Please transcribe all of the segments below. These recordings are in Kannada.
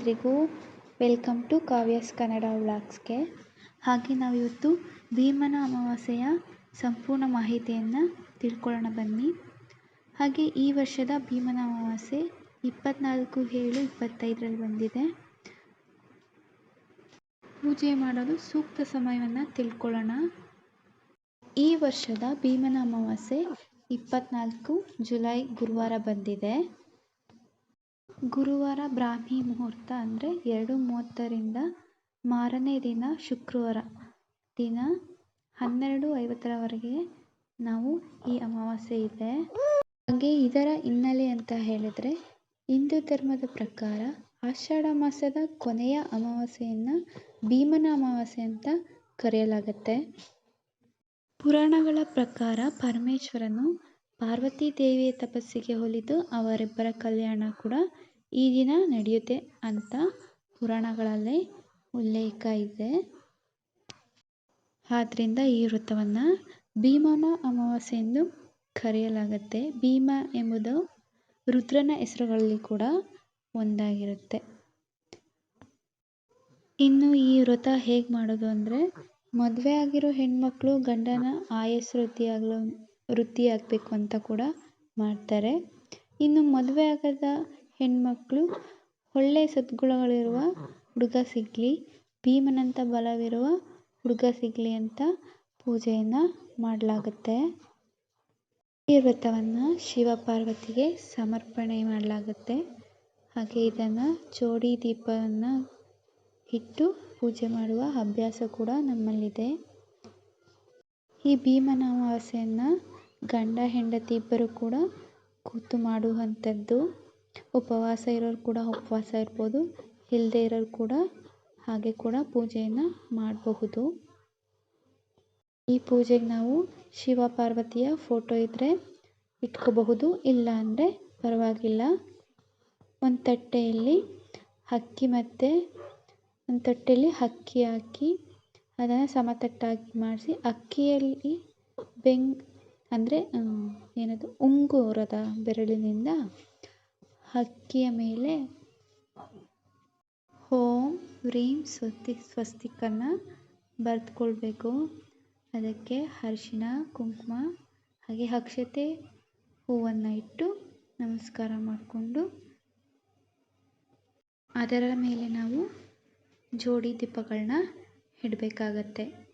ಎಲ್ರಿಗೂ ವೆಲ್ಕಮ್ ಟು ಕಾವ್ಯಾಸ್ ಕನ್ನಡ ವ್ಲಾಗ್ಸ್ಗೆ. ಹಾಗೆ ನಾವಿವತ್ತು ಭೀಮನ ಅಮಾವಾಸ್ಯೆಯ ಸಂಪೂರ್ಣ ಮಾಹಿತಿಯನ್ನು ತಿಳ್ಕೊಳ್ಳೋಣ ಬನ್ನಿ. ಹಾಗೆ ಈ ವರ್ಷದ ಭೀಮನ ಅಮಾವಾಸ್ಯೆ ಇಪ್ಪತ್ನಾಲ್ಕು ಏಳು ಇಪ್ಪತ್ತೈದರಲ್ಲಿ ಬಂದಿದೆ. ಪೂಜೆ ಮಾಡಲು ಸೂಕ್ತ ಸಮಯವನ್ನು ತಿಳ್ಕೊಳ್ಳೋಣ. ಈ ವರ್ಷದ ಭೀಮನ ಅಮಾವಾಸ್ಯೆ ಇಪ್ಪತ್ನಾಲ್ಕು ಜುಲೈ ಗುರುವಾರ ಬಂದಿದೆ. ಗುರುವಾರ ಬ್ರಾಹ್ಮಿ ಮುಹೂರ್ತ ಅಂದರೆ ಎರಡು ಮೂವತ್ತರಿಂದ ಮಾರನೇ ದಿನ ಶುಕ್ರವಾರ. ದಿನ ಹನ್ನೆರಡು ಐವತ್ತರವರೆಗೆ ನಾವು ಈ ಅಮಾವಾಸ್ಯೆ ಇದೆ. ಹಾಗೆ ಇದರ ಹಿನ್ನೆಲೆ ಅಂತ ಹೇಳಿದರೆ ಹಿಂದೂ ಧರ್ಮದ ಪ್ರಕಾರ ಆಷಾಢ ಮಾಸದ ಕೊನೆಯ ಅಮಾವಾಸ್ಯೆಯನ್ನು ಭೀಮನ ಅಮಾವಾಸ್ಯೆ ಅಂತ ಕರೆಯಲಾಗತ್ತೆ. ಪುರಾಣಗಳ ಪ್ರಕಾರ ಪರಮೇಶ್ವರನು ಪಾರ್ವತಿ ದೇವಿಯ ತಪಸ್ಸಿಗೆ ಹೊಲಿದು ಅವರಿಬ್ಬರ ಕಲ್ಯಾಣ ಕೂಡ ಈ ದಿನ ನಡೆಯುತ್ತೆ ಅಂತ ಪುರಾಣಗಳಲ್ಲಿ ಉಲ್ಲೇಖ ಇದೆ. ಆದ್ದರಿಂದ ಈ ವ್ರತವನ್ನು ಭೀಮನ ಅಮಾವಾಸ್ಯೆ ಎಂದು ಕರೆಯಲಾಗುತ್ತೆ. ಭೀಮ ಎಂಬುದು ರುದ್ರನ ಹೆಸರುಗಳಲ್ಲಿ ಕೂಡ ಒಂದಾಗಿರುತ್ತೆ. ಇನ್ನು ಈ ವ್ರತ ಹೇಗೆ ಮಾಡೋದು ಅಂದರೆ, ಮದುವೆ ಆಗಿರೋ ಹೆಣ್ಮಕ್ಳು ಗಂಡನ ಆಯಸ್ ವೃತ್ತಿಯಾಗಲು ವೃತ್ತಿಯಾಗಬೇಕು ಅಂತ ಕೂಡ ಮಾಡ್ತಾರೆ. ಇನ್ನು ಮದುವೆ ಆಗದ ಹೆಣ್ಮಕ್ಳು ಒಳ್ಳೆಯ ಸದ್ಗುಣಗಳಿರುವ ಹುಡುಗ ಸಿಗಲಿ ಭೀಮನಂಥ ಬಲವಿರುವ ಹುಡುಗ ಸಿಗಲಿ ಅಂತ ಪೂಜೆಯನ್ನು ಮಾಡಲಾಗುತ್ತೆ. ಈ ವ್ರತವನ್ನು ಶಿವ ಪಾರ್ವತಿಗೆ ಸಮರ್ಪಣೆ ಮಾಡಲಾಗುತ್ತೆ. ಹಾಗೆ ಇದನ್ನು ಜೋಡಿ ದೀಪವನ್ನು ಇಟ್ಟು ಪೂಜೆ ಮಾಡುವ ಅಭ್ಯಾಸ ಕೂಡ ನಮ್ಮಲ್ಲಿದೆ. ಈ ಭೀಮನ ಅಮಾವಾಸ್ಯೆಯನ್ನು ಗಂಡ, ಹೆಂಡತಿ ಇಬ್ಬರು ಕೂಡ ಕೂತು ಮಾಡುವಂಥದ್ದು. ಉಪವಾಸ ಇರೋರು ಕೂಡ ಉಪವಾಸ ಇರ್ಬೋದು. ಇಲ್ಲದೇ ಇರೋರು ಕೂಡ ಹಾಗೆ ಕೂಡ ಪೂಜೆಯನ್ನು ಮಾಡಬಹುದು. ಈ ಪೂಜೆಗೆ ನಾವು ಶಿವ ಪಾರ್ವತಿಯ ಫೋಟೋ ಇದ್ದರೆ ಇಟ್ಕೋಬಹುದು. ಇಲ್ಲ ಅಂದರೆ ಪರವಾಗಿಲ್ಲ. ಒಂದು ತಟ್ಟೆಯಲ್ಲಿ ಅಕ್ಕಿ ಮತ್ತು ಒಂದು ತಟ್ಟೆಯಲ್ಲಿ ಅಕ್ಕಿ ಹಾಕಿ ಅದನ್ನು ಸಮತಟ್ಟಾಗಿ ಮಾಡಿಸಿ ಅಕ್ಕಿಯಲ್ಲಿ ಬೆಂಗ್ ಅಂದರೆ ಏನದು, ಉಂಗುರದ ಬೆರಳಿನಿಂದ ಅಕ್ಕಿಯ ಮೇಲೆ ಓಂ ವ್ರೀಂ ಸ್ವಸ್ತಿ, ಸ್ವಸ್ತಿಕನ್ನು ಬರೆದ್ಕೊಳ್ಬೇಕು. ಅದಕ್ಕೆ ಅರಿಶಿನ ಕುಂಕುಮ, ಹಾಗೆ ಅಕ್ಷತೆ ಹೂವನ್ನು ಇಟ್ಟು ನಮಸ್ಕಾರ ಮಾಡಿಕೊಂಡು ಅದರ ಮೇಲೆ ನಾವು ಜೋಡಿ ದೀಪಗಳನ್ನ ಇಡಬೇಕಾಗತ್ತೆ.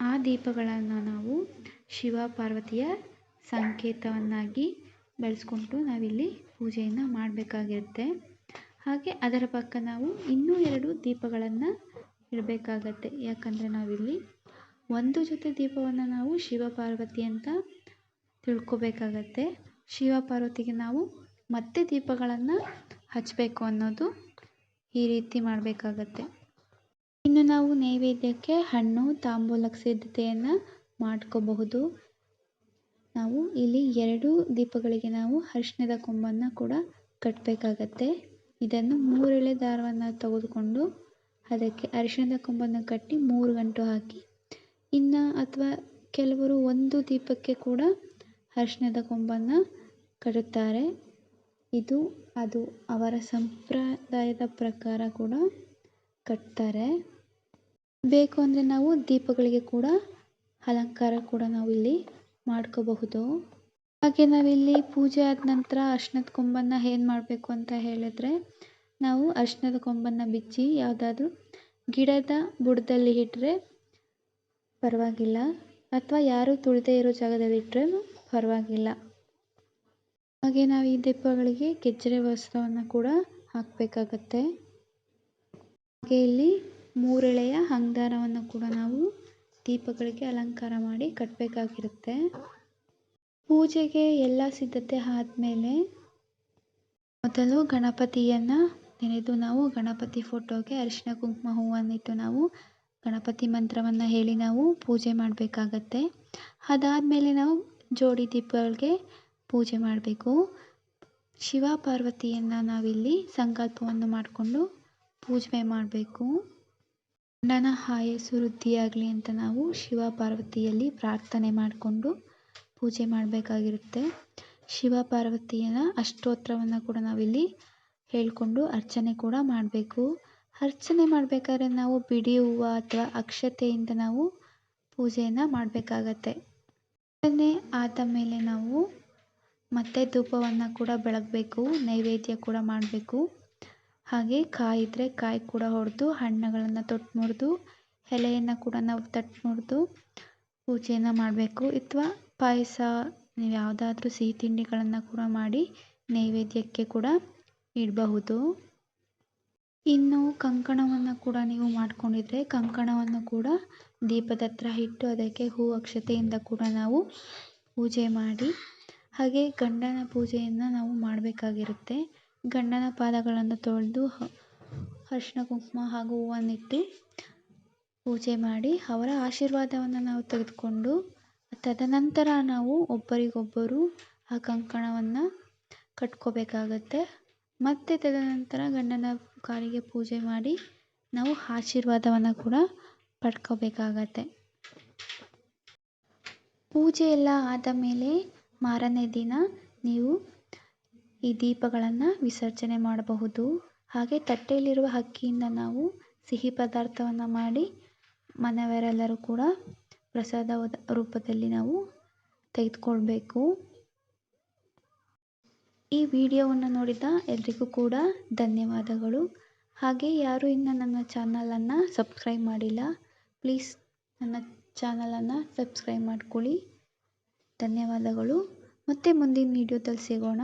ಆ ದೀಪಗಳನ್ನು ನಾವು ಶಿವ ಪಾರ್ವತಿಯ ಸಂಕೇತವನ್ನಾಗಿ ಬೆಳೆಸ್ಕೊಂಡು ನಾವಿಲ್ಲಿ ಪೂಜೆಯನ್ನು ಮಾಡಬೇಕಾಗಿರುತ್ತೆ. ಹಾಗೆ ಅದರ ಪಕ್ಕ ನಾವು ಇನ್ನೂ ಎರಡು ದೀಪಗಳನ್ನು ಇಡಬೇಕಾಗತ್ತೆ. ಯಾಕಂದರೆ ನಾವಿಲ್ಲಿ ಒಂದು ಜೊತೆ ದೀಪವನ್ನು ನಾವು ಶಿವ ಪಾರ್ವತಿ ಅಂತ ತಿಳ್ಕೊಬೇಕಾಗತ್ತೆ. ಶಿವ ಪಾರ್ವತಿಗೆ ನಾವು ಮತ್ತೆ ದೀಪಗಳನ್ನು ಹಚ್ಚಬೇಕು ಅನ್ನೋದು ಈ ರೀತಿ ಮಾಡಬೇಕಾಗತ್ತೆ. ಇನ್ನು ನಾವು ನೈವೇದ್ಯಕ್ಕೆ ಹಣ್ಣು ತಾಂಬೂಲಕ್ಕೆ ಸಿದ್ಧತೆಯನ್ನು ಮಾಡ್ಕೋಬಹುದು. ನಾವು ಇಲ್ಲಿ ಎರಡು ದೀಪಗಳಿಗೆ ನಾವು ಅರಿಶಿಣದ ಕೊಂಬನ್ನು ಕೂಡ ಕಟ್ಟಬೇಕಾಗತ್ತೆ ಇದನ್ನು ಮೂರೆಳೆ ದಾರವನ್ನು ತೆಗೆದುಕೊಂಡು ಅದಕ್ಕೆ ಅರಿಶಿಣದ ಕೊಂಬನ್ನು ಕಟ್ಟಿ ಮೂರು ಗಂಟು ಹಾಕಿ, ಇನ್ನು ಅಥವಾ ಕೆಲವರು ಒಂದು ದೀಪಕ್ಕೆ ಕೂಡ ಅರಿಶಿಣದ ಕೊಂಬನ್ನು ಕಟ್ಟುತ್ತಾರೆ. ಇದು ಅದು ಅವರ ಸಂಪ್ರದಾಯದ ಪ್ರಕಾರ ಕೂಡ ಕಟ್ತಾರೆ. ಬೇಕು ಅಂದರೆ ನಾವು ದೀಪಗಳಿಗೆ ಕೂಡ ಅಲಂಕಾರ ಕೂಡ ನಾವು ಇಲ್ಲಿ ಮಾಡ್ಕೋಬಹುದು. ಹಾಗೆ ನಾವಿಲ್ಲಿ ಪೂಜೆ ಆದ ನಂತರ ಅರ್ಶಿಣದ ಕೊಂಬನ್ನು ಏನು ಮಾಡಬೇಕು ಅಂತ ಹೇಳಿದ್ರೆ, ನಾವು ಅರ್ಶಿಣದ ಕೊಂಬನ್ನು ಬಿಚ್ಚಿ ಯಾವುದಾದ್ರೂ ಗಿಡದ ಬುಡದಲ್ಲಿ ಇಟ್ಟರೆ ಪರವಾಗಿಲ್ಲ, ಅಥವಾ ಯಾರು ತುಳಿದೇ ಇರೋ ಜಾಗದಲ್ಲಿ ಇಟ್ಟರೆ ಪರವಾಗಿಲ್ಲ. ಹಾಗೆ ನಾವು ಈ ದೀಪಗಳಿಗೆ ಗೆಜ್ಜರೆ ವಸ್ತ್ರವನ್ನು ಕೂಡ ಹಾಕಬೇಕಾಗತ್ತೆ. ಹಾಗೆ ಇಲ್ಲಿ ಮೂರೆಳೆಯ ಅಂಗಾರವನ್ನು ಕೂಡ ನಾವು ದೀಪಗಳಿಗೆ ಅಲಂಕಾರ ಮಾಡಿ ಕಟ್ಟಬೇಕಾಗಿರುತ್ತೆ ಪೂಜೆಗೆ ಎಲ್ಲ ಸಿದ್ಧತೆ ಆದಮೇಲೆ ಮೊದಲು ಗಣಪತಿಯನ್ನು ನೆನೆದು ನಾವು ಗಣಪತಿ ಫೋಟೋಗೆ ಅರಿಶಿನ ಕುಂಕುಮ ಹೂವನ್ನಿಟ್ಟು ನಾವು ಗಣಪತಿ ಮಂತ್ರವನ್ನು ಹೇಳಿ ನಾವು ಪೂಜೆ ಮಾಡಬೇಕಾಗತ್ತೆ. ಅದಾದಮೇಲೆ ನಾವು ಜೋಡಿ ದೀಪಗಳಿಗೆ ಪೂಜೆ ಮಾಡಬೇಕು. ಶಿವ ಪಾರ್ವತಿಯನ್ನು ನಾವಿಲ್ಲಿ ಸಂಕಲ್ಪವನ್ನು ಮಾಡಿಕೊಂಡು ಪೂಜೆ ಮಾಡಬೇಕು. ಗಂಡನ ಆಯಸ್ಸು ವೃದ್ಧಿಯಾಗಲಿ ಅಂತ ನಾವು ಶಿವ ಪಾರ್ವತಿಯಲ್ಲಿ ಪ್ರಾರ್ಥನೆ ಮಾಡಿಕೊಂಡು ಪೂಜೆ ಮಾಡಬೇಕಾಗಿರುತ್ತೆ. ಶಿವ ಪಾರ್ವತಿಯ ಅಷ್ಟೋತ್ತರವನ್ನು ಕೂಡ ನಾವಿಲ್ಲಿ ಹೇಳಿಕೊಂಡು ಅರ್ಚನೆ ಕೂಡ ಮಾಡಬೇಕು. ಅರ್ಚನೆ ಮಾಡಬೇಕಾದ್ರೆ ನಾವು ಬಿಡಿ ಹೂವು ಅಥವಾ ಅಕ್ಷತೆಯಿಂದ ನಾವು ಪೂಜೆಯನ್ನು ಮಾಡಬೇಕಾಗತ್ತೆ. ಅರ್ಚನೆ ಆದ ಮೇಲೆ ನಾವು ಮತ್ತೆ ಧೂಪವನ್ನು ಕೂಡ ಬೆಳಗಬೇಕು, ನೈವೇದ್ಯ ಕೂಡ ಮಾಡಬೇಕು. ಹಾಗೆ ಕಾಯಿ ಇದ್ರೆ ಕಾಯಿ ಕೂಡ ಹೊಡೆದು, ಹಣ್ಣುಗಳನ್ನು ತೊಟ್ಟು ಮುರಿದು ಎಲೆಯನ್ನು ಕೂಡ ನಾವು ತಟ್ಟಿ ಮುರಿದು ಪೂಜೆಯನ್ನು ಮಾಡಬೇಕು. ಅಥವಾ ಪಾಯಸ, ನೀವು ಯಾವುದಾದ್ರೂ ಸಿಹಿ ತಿಂಡಿಗಳನ್ನು ಕೂಡ ಮಾಡಿ ನೈವೇದ್ಯಕ್ಕೆ ಕೂಡ ಇಡಬಹುದು. ಇನ್ನು ಕಂಕಣವನ್ನು ಕೂಡ ನೀವು ಮಾಡ್ಕೊಂಡಿದ್ರೆ ಕಂಕಣವನ್ನು ಕೂಡ ದೀಪದ ಹತ್ರ ಇಟ್ಟು ಅದಕ್ಕೆ ಹೂ ಅಕ್ಷತೆಯಿಂದ ಕೂಡ ನಾವು ಪೂಜೆ ಮಾಡಿ, ಹಾಗೆ ಗಂಡನ ಪೂಜೆಯನ್ನು ನಾವು ಮಾಡಬೇಕಾಗಿರುತ್ತೆ. ಗಂಡನ ಪಾದಗಳನ್ನು ತೊಳೆದು ಅರಿಶಿನ, ಕುಂಕುಮ ಹಾಗೂ ಹೂವನ್ನಿಟ್ಟು ಪೂಜೆ ಮಾಡಿ ಅವರ ಆಶೀರ್ವಾದವನ್ನು ನಾವು ತೆಗೆದುಕೊಂಡು, ತದನಂತರ ನಾವು ಒಬ್ಬರಿಗೊಬ್ಬರು ಆ ಕಂಕಣವನ್ನು ಕಟ್ಕೋಬೇಕಾಗತ್ತೆ. ಮತ್ತು ತದನಂತರ ಗಂಡನ ಕಾಲಿಗೆ ಪೂಜೆ ಮಾಡಿ ನಾವು ಆಶೀರ್ವಾದವನ್ನು ಕೂಡ ಪಡ್ಕೋಬೇಕಾಗತ್ತೆ. ಪೂಜೆ ಎಲ್ಲ ಆದ ಮೇಲೆ ಮಾರನೇ ದಿನ ನೀವು ಈ ದೀಪಗಳನ್ನು ವಿಸರ್ಜನೆ ಮಾಡಬಹುದು. ಹಾಗೆ ತಟ್ಟೆಯಲ್ಲಿರುವ ಅಕ್ಕಿಯಿಂದ ನಾವು ಸಿಹಿ ಪದಾರ್ಥವನ್ನು ಮಾಡಿ ಮನೆಯವರೆಲ್ಲರೂ ಕೂಡ ಪ್ರಸಾದ ರೂಪದಲ್ಲಿ ನಾವು ತೆಗೆದುಕೊಳ್ಬೇಕು. ಈ ವಿಡಿಯೋವನ್ನು ನೋಡಿದ ಎಲ್ರಿಗೂ ಕೂಡ ಧನ್ಯವಾದಗಳು. ಹಾಗೆ ಯಾರು ಇನ್ನು ನನ್ನ ಚಾನಲನ್ನು ಸಬ್ಸ್ಕ್ರೈಬ್ ಮಾಡಿಲ್ಲ, ಪ್ಲೀಸ್ ನನ್ನ ಚಾನಲನ್ನು ಸಬ್ಸ್ಕ್ರೈಬ್ ಮಾಡ್ಕೊಳ್ಳಿ. ಧನ್ಯವಾದಗಳು. ಮತ್ತೆ ಮುಂದಿನ ವಿಡಿಯೋದಲ್ಲಿ ಸಿಗೋಣ.